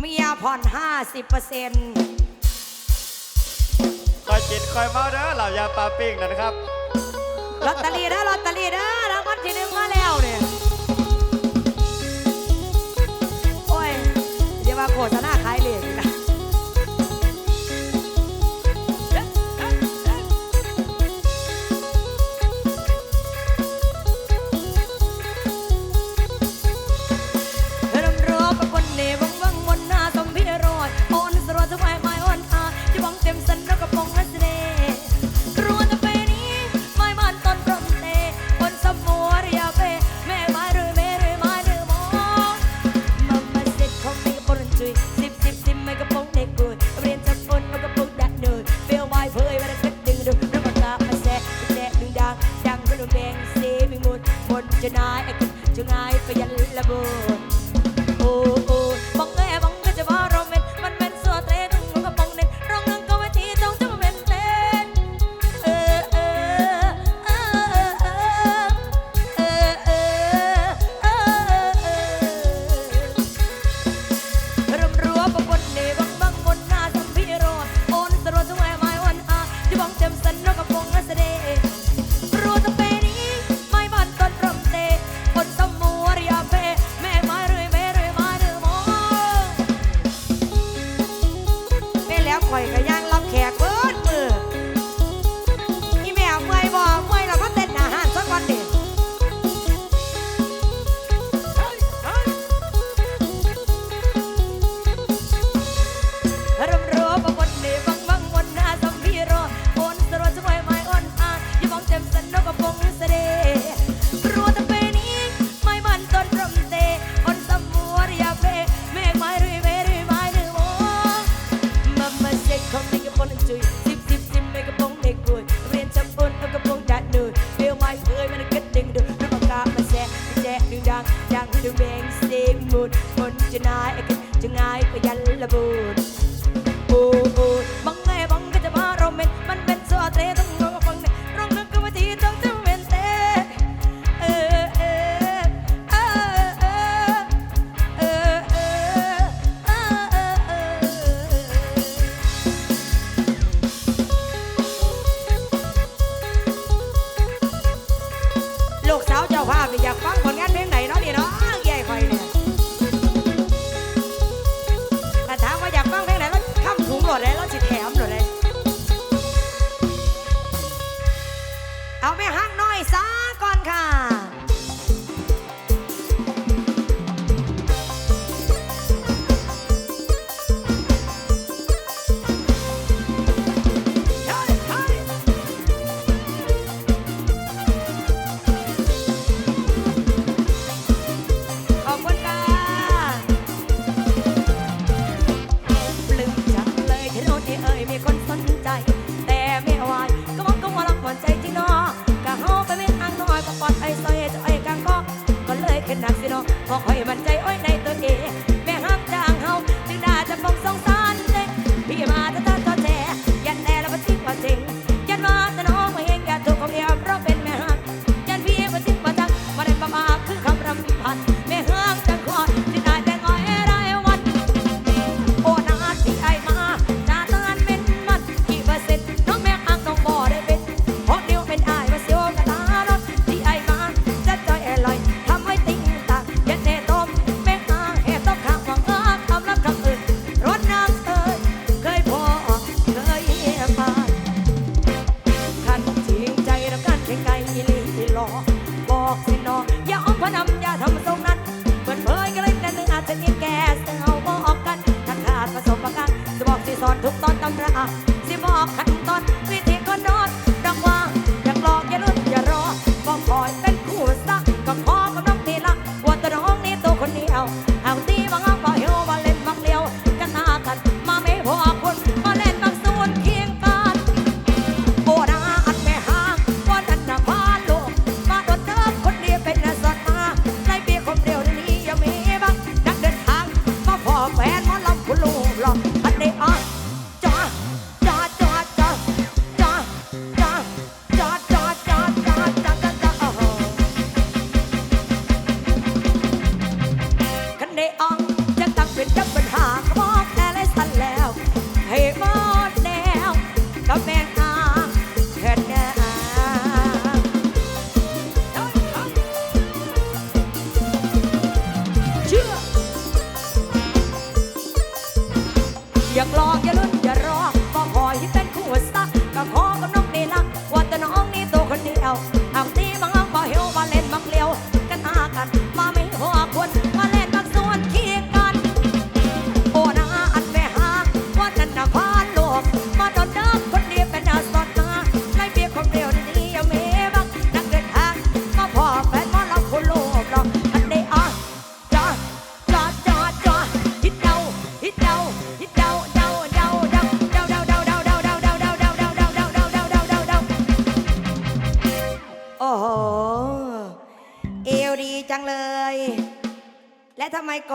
เมียผ่อนห้าสิบเปอร์เซ็นต์คอยกินคอยเมาเด้อเหล่ายาปลาปิ้งนะครับลอตเตอรี่เด้อลอตเตอรี่เด้อรางวัลที่หนึ่งมาแล้วเนี่ย โอ้ยเดี๋ยวมาโฆษณา ฝนจะนายจะนายไปยันละบนโอ้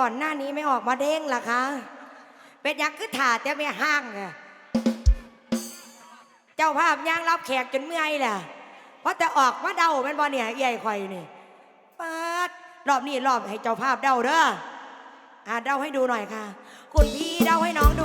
่อนหน้านี้ไม่ออกมาเด้งล่ะคะเป็นยังคือถ่าแต่ไม่ห้างอะเจ้าภาพย่างรับแขกจนเมื่อยแหละเพราะจะออกมาเดาเป็นบอเนี่ยใหญ่ข่อยนี่ปัดรอบนี้รอบให้เจ้าภาพเดาเด้ออ่าเดาให้ดูหน่อยค่ะ คุณพี่เดาให้น้องดู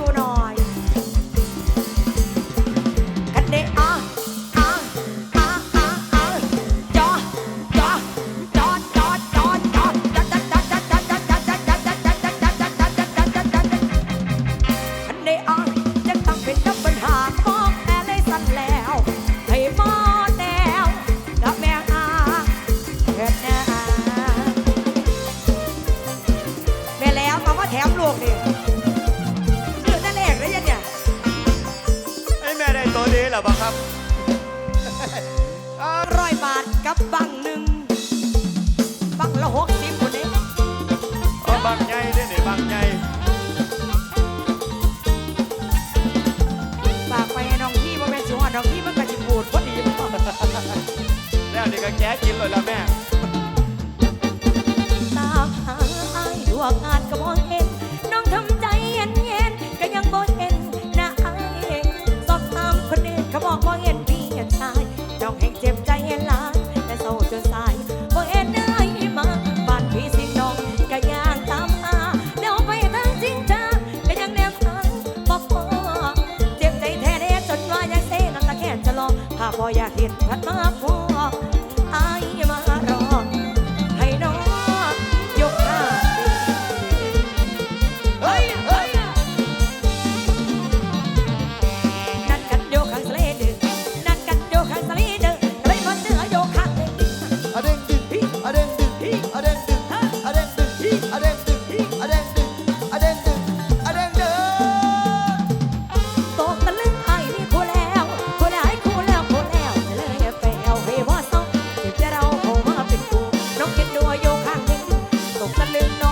no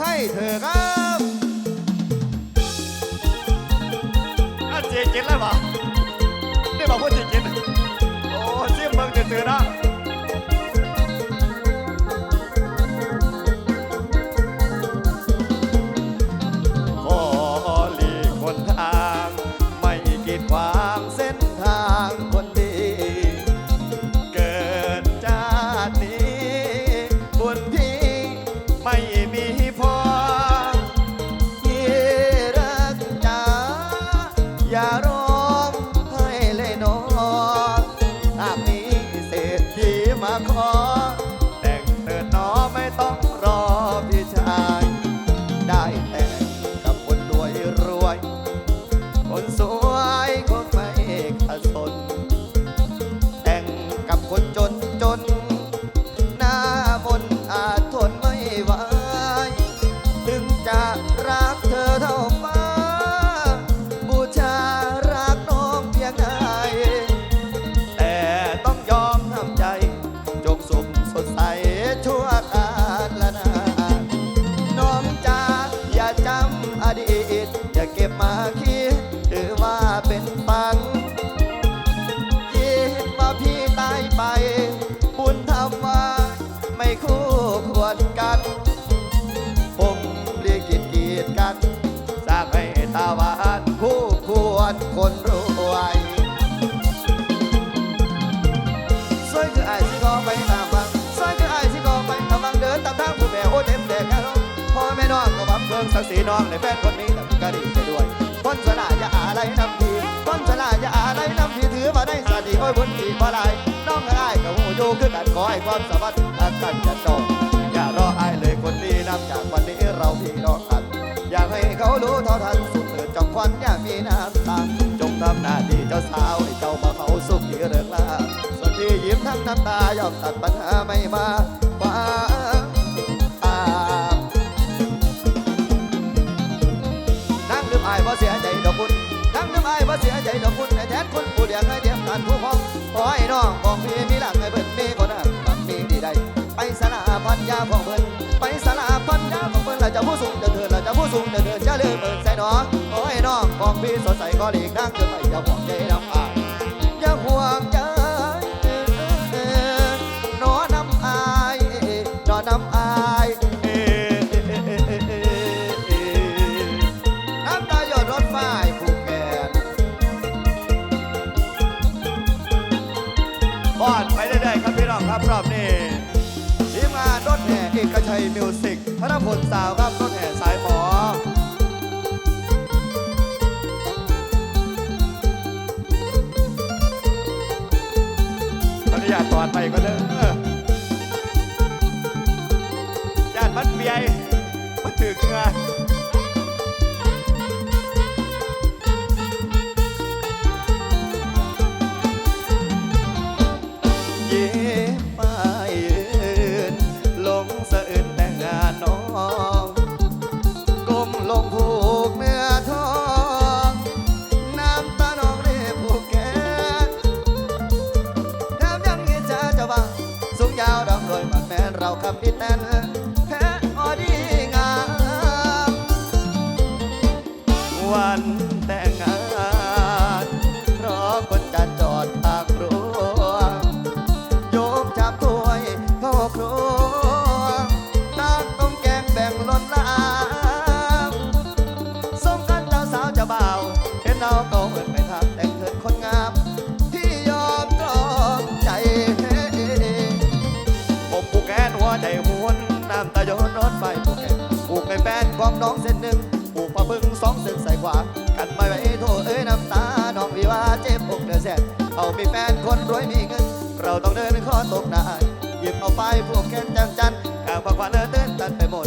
ให้เธอครับิงสักสีน้องในแฟนคนนี้กระดิ่งไปด้วย คนสลาอยาอะไรนำทีคนสลาอยาอะไรนำทีถือมาได้สาดีโอ้ยบุญทีบ่ไรน้องอ้ายกับหูอยู่คือกันขอให้ความสวัสดิ์อันกันจะโตอย่ารออายเลยคนนี้นับจากวันนี้เราพี่น้องกัน อยากให้เขารู้เท่าทันสุดเถิดจอมควันอย่ามีน้ำตาจงทำหน้าที่เจ้าสาวให้เจ้ามาเขาสุขดีเรื่องลาส่วนที่ยิ้มทั้งน้ำตายอมตัดปัญหาไม่มา ใจดอกคุณแทนคุณปูเดียงให้เดียมกันผู้พ้องขอให้น้องของพี่มีหลักให้เบิ่นมีคนนักมันมีดีใดไปสลาพันยาของเบิ่นไปสลาพันยาของเบิ่นเราจะผู้สูงจะเดินเราจะผู้สูงจะเดินจะเลื่อนเบิ่นใจน้องขอให้น้องของพี่สดใสก็หลีกทางเดินไปจะบอก มิวสิกธนพลสาว กับดินแตน ฟนของน้องเส้นหนึ่งปูกปลาบึงสองเส้นใส่ขวา กันไม่ไหวโทษเอ้ยน้ำตา น้องพี่ว่าเจ็บอกเดือดแสนเอามีแฟนคนรวยมีเงิน เราต้องเดินข้อตกหน้าหยิบเอาไปพวกแค้นจังจันข้างปากควันเออเต้นตันไปหมด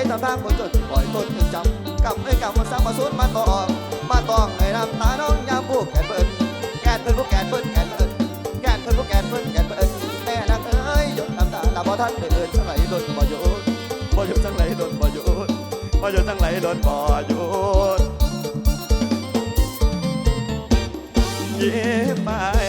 ตังไปตามทางคนจนปล่อยต้นถึงจำกำเอ้ยกำมาสร้างมาสูนมาตองมาตองให้น้ำตาน้องยามผูกแขนเปิ้นแกนเปิ้นผู้แกนเปิ้นแกนเปิ้นแกนเปิ้นผู้แกนเปิ้นแกนเปิ้นแม่นางเอ้ยหยดน้ำตาตาบ่ทันได้เอิ้นสังไหลโดนบ่หยุดบ่หยุดสังไหลโดนบ่หยุดบ่หยุดทั้งไหลโดนบ่หยุดยิ้มไม่ร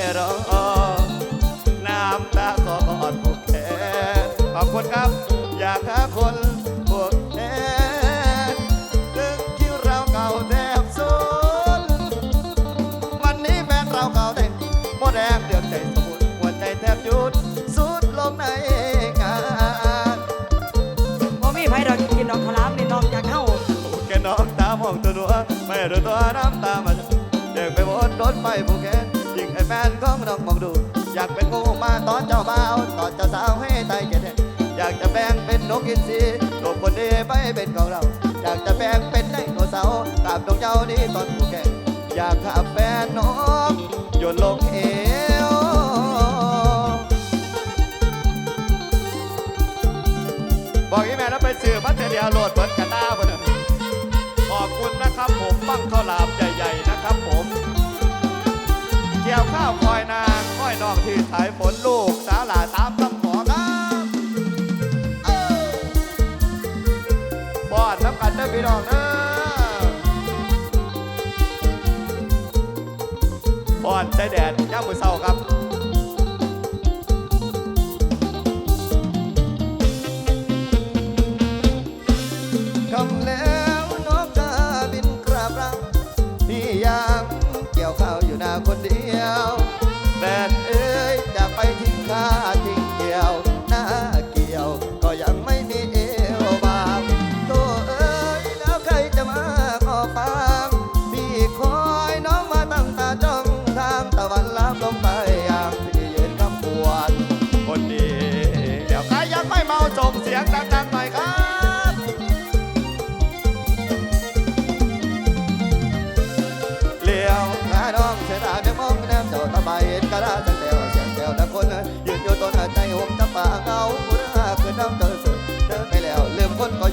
จแทบหยุดสุดลงในงานบ่มีไผดอกกินดอกขาวหลามนี่นอกจากเฮาแกน้องตามองตัวหนัวไม่รู้ตัวน้ำตามันเด็กไปบนรถไฟผูกแขนยิงไอ้แฟนของน้องมองดู อยากเป็นงูมาตอนเจ้าบ่าวตอนเจ้าสาวให้ตายแก่เด็อยากจะแบ่งเป็นนกอินทรีโลกคนดีไปเป็นของเรา อยากจะแบ่งเป็นไดโนเสาร์ตามดวงเจ้านี้ตอนผูกแขนอยากขับแฟนน้องโยนลงังข้าวหลามใหญ่ๆนะครับผมเกี่ยวข้าวคอยนางค้อยนองที่สายฝนลูกสาหลาตามคำขอครับเอ้าป้อนน้ำกันเด้อพี่น้องเด้อป้อนใจแดดย่ามือเศร้าครับ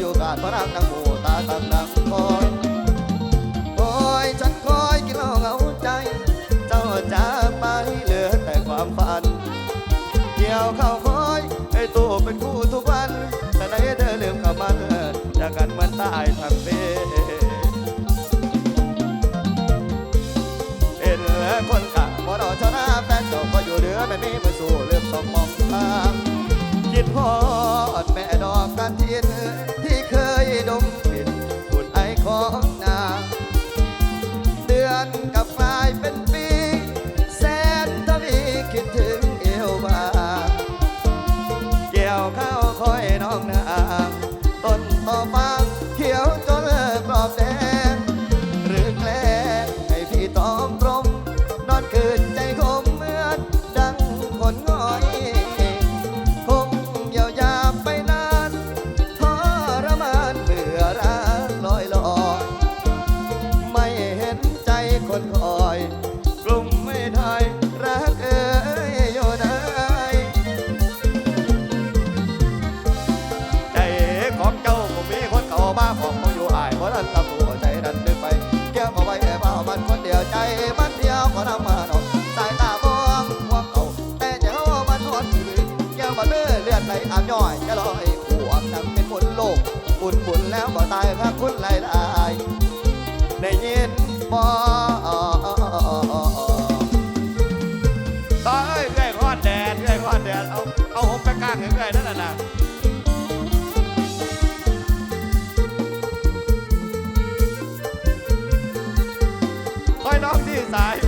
อยู่กาดพระรักนางหมูตาตั้งนางคอยคอยฉันคอยกินเหล้าเหงาใจ เจ้าจากไปเหลือแต่ความฝันเกี่ยวเข้าคอยให้ตัวเป็นคู่ทุกวันแต่ไหนเธอลืมกับมันจากกันมือนตายทั้งเป็นเห็นแล้วคนกะบ่รอชนะแฟนเจ้าก็อยู่เหลือไม่มีมือสู้เลื่อมสองมองทาคิดฮอดแม่ดอกกันทียน เคยดมกลิ่นหุ่นไอของนางเดือนกับ อยน้องที่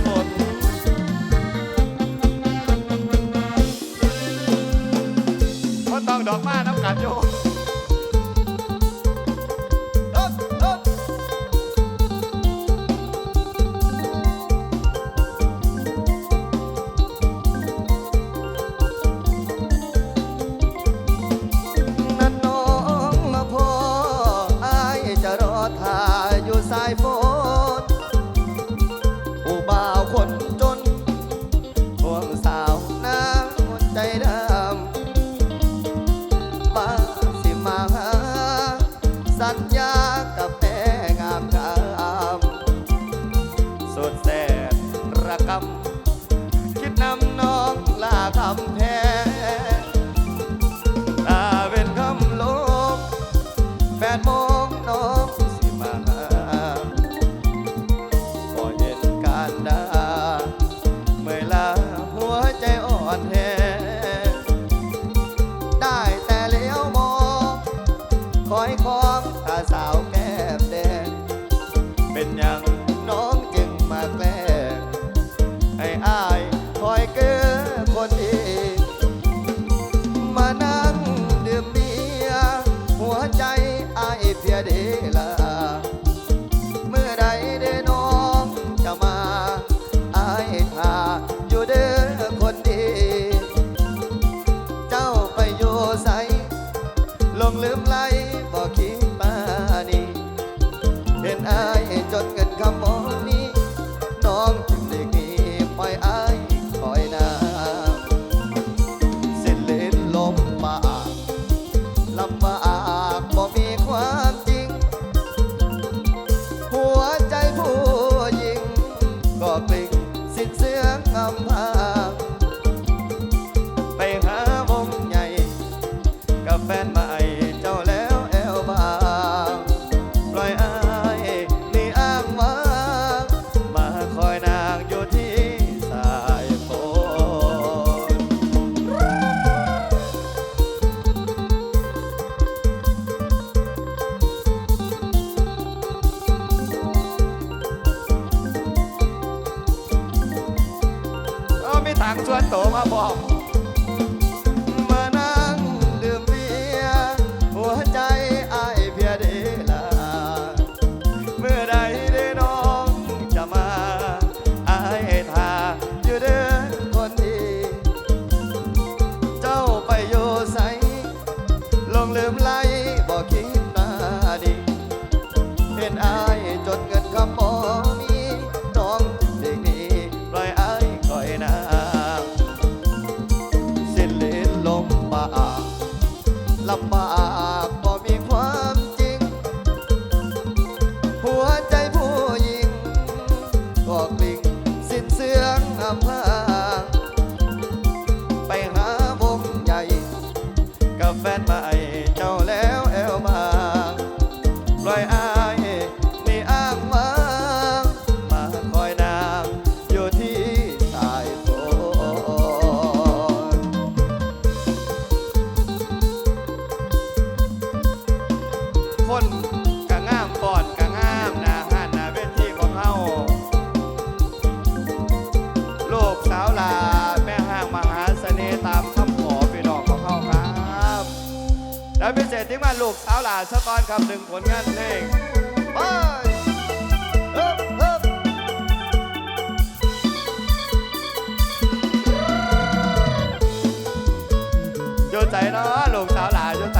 สาย สกอนครับหนึ่งผลงานเพลงไปเอิเอิโยใจนะลูกสาวหลาโยใจ